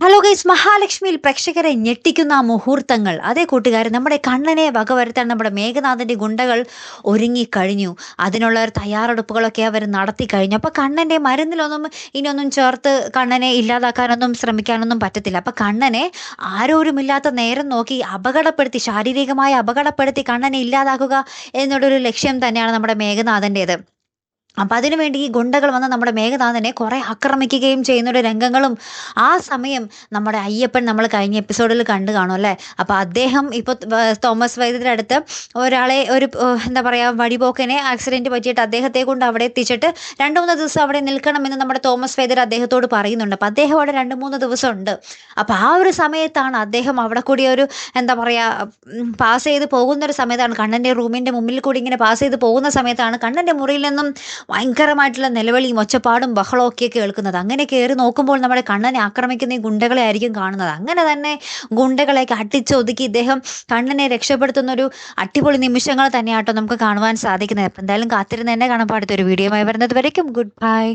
Hello guys മഹാലക്ഷ്മിയിൽ പ്രേക്ഷകരെ ഞെട്ടിക്കുന്ന ആ മുഹൂർത്തങ്ങൾ. അതേ കൂട്ടുകാരൻ നമ്മുടെ കണ്ണനെ വകവരുത്താൻ നമ്മുടെ മേഘനാഥന്റെ ഗുണ്ടകൾ ഒരുങ്ങിക്കഴിഞ്ഞു അതിനുള്ള ഒരു തയ്യാറെടുപ്പുകളൊക്കെ അവർ നടത്തി കഴിഞ്ഞു. അപ്പോൾ കണ്ണന്റെ മരുന്നിലൊന്നും ഇനിയൊന്നും ചേർത്ത് കണ്ണനെ ഇല്ലാതാക്കാനൊന്നും ശ്രമിക്കാനൊന്നും പറ്റത്തില്ല. അപ്പോൾ കണ്ണനെ ആരോരുമില്ലാത്ത നേരം നോക്കി അപകടപ്പെടുത്തി ശാരീരികമായി അപകടപ്പെടുത്തി കണ്ണനെ ഇല്ലാതാക്കുക എന്നുള്ളൊരു ലക്ഷ്യം തന്നെയാണ് നമ്മുടെ മേഘനാഥന്റേത് അപ്പം അതിനുവേണ്ടി ഈ ഗുണ്ടകൾ വന്ന് നമ്മുടെ മേഘനാഥനെ കുറേ ആക്രമിക്കുകയും ചെയ്യുന്ന ഒരു രംഗങ്ങളും ആ സമയം നമ്മുടെ അയ്യപ്പൻ നമ്മൾ കഴിഞ്ഞ എപ്പിസോഡിൽ കണ്ടു കാണും അല്ലേ? അപ്പം അദ്ദേഹം ഇപ്പോൾ തോമസ് വൈദ്യരുടെ അടുത്ത് ഒരാളെ ഒരു എന്താ പറയുക വടിപോക്കനെ ആക്സിഡന്റ് പറ്റിയിട്ട് അദ്ദേഹത്തെ കൊണ്ട് അവിടെ എത്തിച്ചിട്ട് രണ്ട് മൂന്ന് ദിവസം അവിടെ നിൽക്കണമെന്ന് നമ്മുടെ തോമസ് വൈദ്യർ അദ്ദേഹത്തോട് പറയുന്നുണ്ട്. അപ്പം അദ്ദേഹം അവിടെ രണ്ട് മൂന്ന് ദിവസം ഉണ്ട്. അപ്പം ആ ഒരു സമയത്താണ് അദ്ദേഹം അവിടെ കൂടി ഒരു എന്താ പറയുക പാസ് ചെയ്ത് പോകുന്ന ഒരു സമയത്താണ് കണ്ണന്റെ റൂമിന്റെ മുമ്പിൽ കൂടി ഇങ്ങനെ പാസ് ചെയ്ത് പോകുന്ന സമയത്താണ് കണ്ണന്റെ മുറിയിൽ നിന്നും ഭയങ്കരമായിട്ടുള്ള നിലവിളിയും ഒച്ചപ്പാടും ബഹളവും ഒക്കെ കേൾക്കുന്നത്. അങ്ങനെ കയറി നോക്കുമ്പോൾ നമ്മുടെ കണ്ണനെ ആക്രമിക്കുന്ന ഈ ഗുണ്ടകളെ ആയിരിക്കും കാണുന്നത്. അങ്ങനെ തന്നെ ഗുണ്ടകളെയൊക്കെ അടിച്ചൊതുക്കി ഇദ്ദേഹം കണ്ണനെ രക്ഷപ്പെടുത്തുന്ന ഒരു അടിപൊളി നിമിഷങ്ങൾ തന്നെയാട്ടോ നമുക്ക് കാണുവാൻ സാധിക്കുന്നത്. അപ്പം എന്തായാലും കാത്തിരുന്ന് തന്നെ കാണാൻ പാടത്തൊരു വീഡിയോയുമായി വരുന്നത് വരയ്ക്കും. Good bye